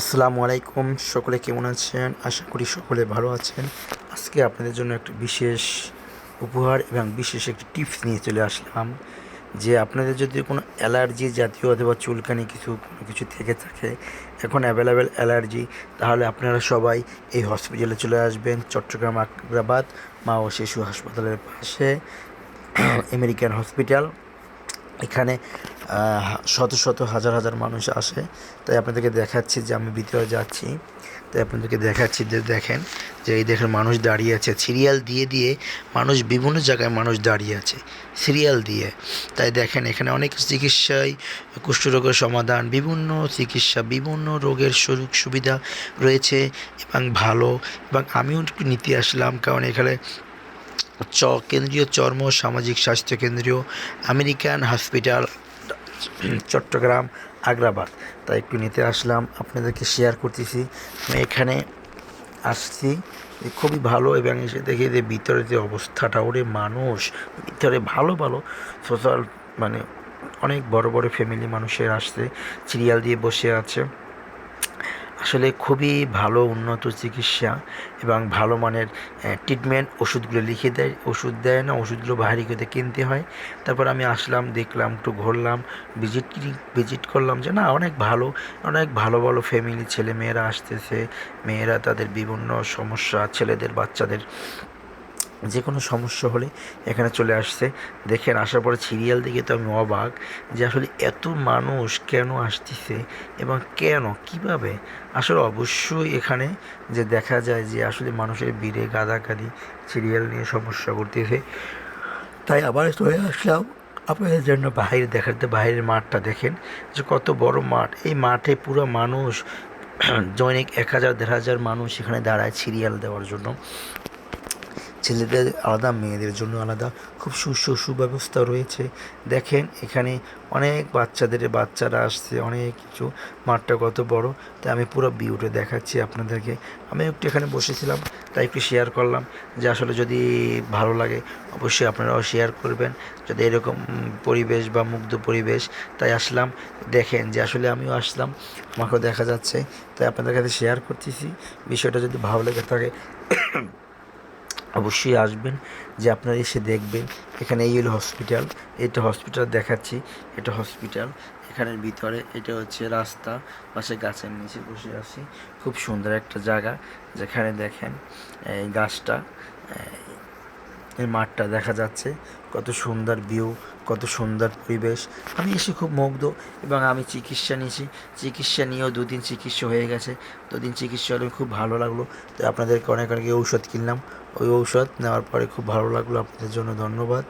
আসসালামু আলাইকুম। সকলে কেমন আছেন? আশা করি সকলে ভালো আছেন। আজকে আপনাদের জন্য একটা বিশেষ উপহার এবং বিশেষ একটি টিপস নিয়ে চলে আসলাম, যে আপনাদের যদি কোনো অ্যালার্জি জাতীয় অথবা চুলকানি কিছু, কোনো কিছু থেকে থাকে, এখন অ্যাভেলেবেল অ্যালার্জি, তাহলে আপনারা সবাই এই হসপিটালে চলে আসবেন, চট্টগ্রাম, আগ্রাবাদ, মা ও শিশু হাসপাতালের পাশে আমেরিকান হসপিটাল এখানে শত শত হাজার হাজার মানুষ আসে। তাই আপনাদেরকে দেখাচ্ছি যে আমি ভিতরে যাচ্ছি। তাই আপনাদেরকে দেখাচ্ছি যে দেখেন, যে এই দেখেন মানুষ দাঁড়িয়ে আছে। সিরিয়াল দিয়ে দিয়ে মানুষ বিভিন্ন জায়গায় মানুষ দাঁড়িয়ে আছে। সিরিয়াল দিয়ে। তাই দেখেন এখানে অনেক চিকিৎসায় কুষ্ঠরোগের সমাধান, বিভিন্ন চিকিৎসা, বিভিন্ন রোগের সুযোগ সুবিধা রয়েছে এবং ভালো। এবং আমিও নিতে আসলাম, কারণ এখানে চ কেন্দ্রীয় চর্ম সামাজিক স্বাস্থ্য কেন্দ্রীয় আমেরিকান হসপিটাল, চট্টগ্রাম, আগ্রাবাদ। তাই একটু নিতে আসলাম, আপনাদেরকে শেয়ার করতেছি। আমি এখানে আসছি খুবই ভালো এবং এসে দেখি যে ভিতরে যে অবস্থাটা, ওরে মানুষ, ভিতরে ভালো ভালো। সোশ্যাল মানে অনেক বড় বড় ফ্যামিলি মানুষের আসছে, সিরিয়াল দিয়ে বসে আছে। আসলে খুবই ভালো উন্নত চিকিৎসা এবং ভালো মানের ট্রিটমেন্ট ওষুধগুলো লিখে দেয়, ওষুধ দেয় না, ওষুধগুলো বাহারি করে কিনতে হয়। তারপর আমি আসলাম, দেখলাম, একটু ঘুরলাম ভিজিট ভিজিট করলাম যে না, অনেক ভালো অনেক ভালো ভালো ফ্যামিলি ছেলে মেয়েরা আসতেছে। মেয়েরা তাদের বিভিন্ন সমস্যা, ছেলেদের, বাচ্চাদের যে কোনো সমস্যা হলে এখানে চলে আসছে। দেখেন, আসার পরে সিরিয়াল দেখে তো আমি অবাক যে আসলে এত মানুষ কেন আসতেছে এবং কেন, কীভাবে? আসলে অবশ্যই এখানে যে দেখা যায় যে আসলে মানুষের ভিড়ে গাদাগাদি, সিরিয়াল নিয়ে সমস্যা করতেছে। তাই আবার চলে আসলাম আপনাদের জন্য বাইরে দেখাতে বাইরের মাঠটা দেখেন যে কত বড় মাঠ। এই মাঠে পুরো মানুষ, দৈনিক এক হাজার, দেড় হাজার মানুষ এখানে দাঁড়ায় সিরিয়াল দেওয়ার জন্য। ছেলেদের আলাদা, মেয়েদের জন্য আলাদা। খুব সুস্থ সুব্যবস্থা রয়েছে। দেখেন, এখানে অনেক বাচ্চাদের, বাচ্চারা আসছে, অনেক কিছু। মাঠটা কত বড়, তাই আমি পুরো ভিউটা দেখাচ্ছি আপনাদেরকে। আমি একটু এখানে বসেছিলাম, তাই একটু শেয়ার করলাম যে আসলে যদি ভালো লাগে, অবশ্যই আপনারাও শেয়ার করবেন। যদি এরকম পরিবেশ বা মুগ্ধ পরিবেশ, তাই আসলাম। দেখেন যে আসলে আমিও আসলাম, আমাকেও দেখা যাচ্ছে, তাই আপনাদের কাছে শেয়ার করতেছি। বিষয়টা যদি ভালো লেগে থাকে অবশ্যই আসবেন, যে আপনারা এসে দেখবেন, এখানে এই হলো হসপিটাল এটা হসপিটাল দেখাচ্ছি, এটা হসপিটাল এখানের ভিতরে এটা হচ্ছে রাস্তা, পাশে গাছের নিচে বসে আছি, খুব সুন্দর একটা জায়গা, যেখানে দেখেন, এই গাছটা এই মাঠটা দেখা যাচ্ছে। কত সুন্দর ভিউ কত সুন্দর পরিবেশ। আমি এসে খুব মুগ্ধ এবং আমি চিকিৎসা নিয়েছি। চিকিৎসা নিয়েও দুদিন চিকিৎসা হয়ে গেছে। দুদিন চিকিৎসা হলে খুব ভালো লাগল। তো আপনাদেরকে অনেক অনেক ঔষধ কিনলাম। ওই ঔষধ নেওয়ার পরে খুব ভালো লাগল। আপনাদের জন্য ধন্যবাদ।